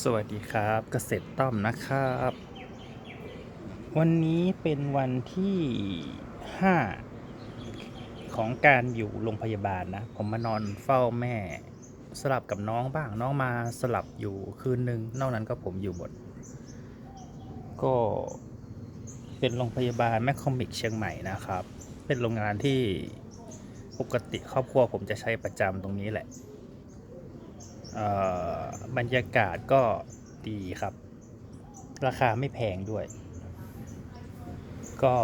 สวัสดีครับเกษตรต้อมนะครับ วันนี้เป็นวันที่ 5 ของการอยู่โรงพยาบาลนะ ผมมานอนเฝ้าแม่ สลับกับน้องบ้างน้องมาสลับอยู่คืนหนึ่งนอกนั้นก็ผมอยู่หมด ก็เป็นโรงพยาบาลแมคคอมิกเชียงใหม่นะครับ เป็นโรงงานที่ปกติครอบครัวผมจะใช้ประจำตรงนี้แหละ บรรยากาศก็ดีครับ ราคาไม่แพงด้วย ก็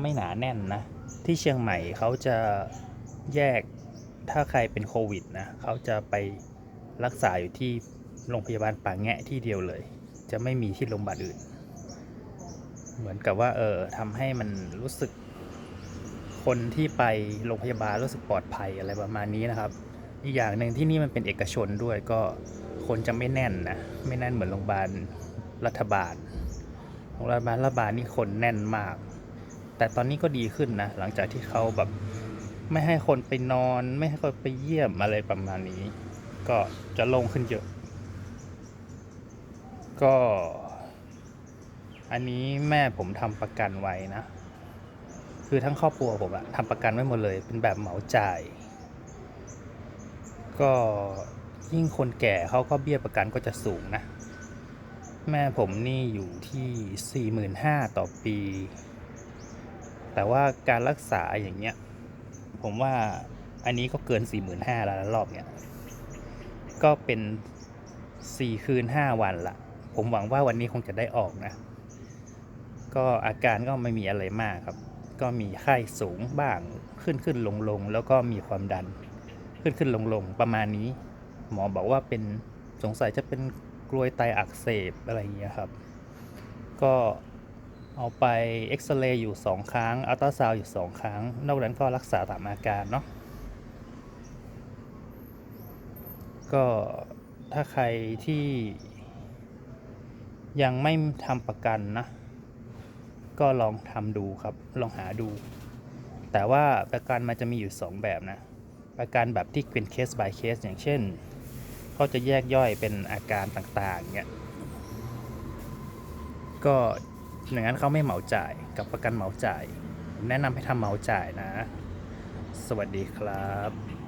ไม่หนาแน่นนะ ที่เชียงใหม่เขาจะแยกถ้าใครเป็นโควิดนะเขาจะไปรักษาอยู่ที่โรงพยาบาลป่าแงะที่เดียวเลย จะไม่มีที่โรงพยาบาลอื่น เหมือนกับว่าเออทำให้มันรู้สึกคนที่ไปโรงพยาบาลรู้สึกปลอดภัยอะไรประมาณนี้นะครับ อีกอย่างหนึ่งที่นี่มันเป็นเอกชนด้วยก็คนจะไม่แน่นนะไม่แน่นเหมือนโรงพยาบาลรัฐบาลโรงพยาบาลรัฐบาลนี่คนแน่นมาก แต่ตอนนี้ก็ดีขึ้นนะหลังจากที่เขาแบบไม่ให้คนไปนอน ไม่ให้คนไปเยี่ยมอะไรประมาณนี้ ก็จะลงขึ้นเยอะ ก็ อันนี้แม่ผมทำประกันไว้นะ คือทั้งครอบครัวผมอะทำประกันไว้หมดเลย เป็นแบบเหมาจ่าย ก็ยิ่งคนแก่เขาก็เบี้ยประกันก็จะสูงนะ แม่ผมนี่อยู่ที่ 45,000 ต่อปี แต่ว่าการรักษาอย่างเงี้ย ผมว่าอันนี้ก็เกิน 45,000 แล้วนะรอบเนี้ย ก็เป็น 4 คืน 5 วันละผมหวังว่าวันนี้คงจะได้ออกนะ ก็อาการก็ไม่มีอะไรมากครับ ก็มีไข้สูงบ้างขึ้นขึ้นลงลงแล้วก็มีความดัน ขึ้นขึ้นลงลงประมาณนี้ หมอบอกว่าเป็นสงสัยจะเป็นกลวยไตอักเสบอะไรอย่างเงี้ยครับ ก็เอาไปเอ็กซเรย์อยู่สองครั้งอัลตราซาวด์อยู่สองครั้ง นอกนั้นก็รักษาตามอาการเนาะก็ถ้าใครที่ยังไม่ทำประกันนะ ก็ลองทำดูครับ ลองหาดู แต่ว่าประกันมันจะมีอยู่ 2 แบบนะ ประกันแบบที่เป็นเคส by เคส อย่างเช่น เขาจะแยกย่อยเป็นอาการต่างๆเนี่ยก็อย่างนั้นเขาไม่เหมาจ่ายกับประกันเหมาจ่าย แนะนำให้ทำเหมาจ่ายนะ สวัสดีครับ